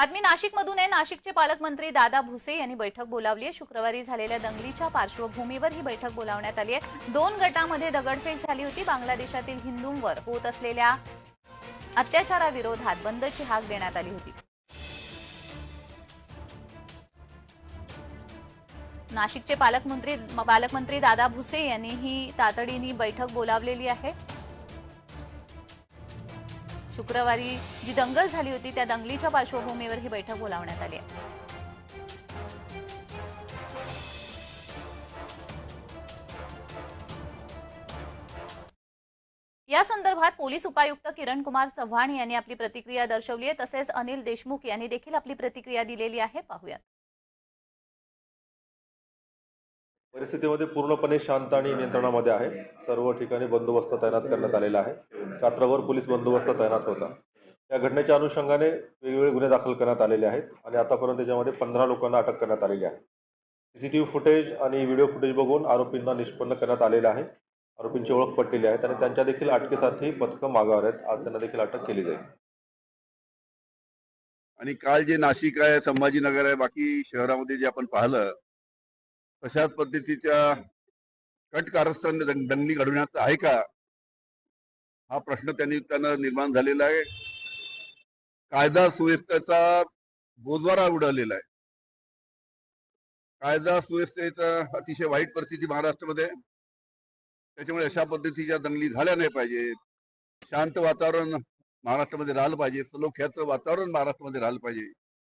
बातमी नाशिकमधून आहे. नाशिकचे पालकमंत्री दादा भुसे यांनी बैठक बोलावली आहे. शुक्रवारी झालेल्या दंगलीच्या पार्श्वभूमीवर ही बैठक बोलावण्यात आली आहे. दोन गटामध्ये दगडफेक झाली होती. बांगलादेशातील हिंदूंवर होत असलेल्या अत्याचाराविरोधात बंदची हाक देण्यात आली होती. नाशिकचे पालकमंत्री पालकमंत्री दादा भुसे यांनी ही तातडीने बैठक बोलावलेली आहे. शुक्रवारी जी दंगल झाली होती त्या दंगलीच्या पार्श्वभूमीवर ही बैठक बोलावण्यात आली आहे. या संदर्भात पोलीस उपायुक्त किरण कुमार चव्हाण यांनी आपली प्रतिक्रिया दर्शवली आहे. तसेच अनिल देशमुख यांनी देखील आपली प्रतिक्रिया दिलेली आहे. पाहूयात. परिस्थितीमध्ये पूर्णपणे शांत आणि नियंत्रणामध्ये आहे. सर्व ठिकाणी बंदोबस्त तैनात करण्यात आलेला आहे. रात्रभर पोलीस बंदोबस्त तैनात होता. या घटनेच्या अनुषंगाने वेगवेगळे गुन्हे दाखल करण्यात आलेले आहेत आणि आतापर्यंत त्याच्यामध्ये पंधरा लोकांना अटक करण्यात आलेली आहे. सीसीटीव्ही फुटेज आणि व्हिडिओ फुटेज बघून आरोपींना निष्पन्न करण्यात आलेलं आहे. आरोपींची ओळख पटलेली आहे. आणि त्यांच्या देखील अटकेसाठी पथकं मागावर आहेत. आज त्यांना देखील अटक केली जाईल. आणि काल जे नाशिक आहे संभाजीनगर आहे बाकी शहरामध्ये जे आपण पाहिलं तशाच पद्धतीच्या कट कारस्थान दंगली घडवण्यात आहे का? हा प्रश्न त्यांनी त्यांना निर्माण झालेला आहे. कायदा सुव्यवस्थेचा बोजवारा उडवलेला आहे. कायदा सुव्यवस्थेचा अतिशय वाईट परिस्थिती महाराष्ट्रामध्ये त्याच्यामुळे अशा पद्धतीच्या दंगली झाल्या नाही पाहिजे शांत वातावरण महाराष्ट्रामध्ये राहिलं पाहिजे. सलोख्याचं वातावरण महाराष्ट्रामध्ये राहिलं पाहिजे.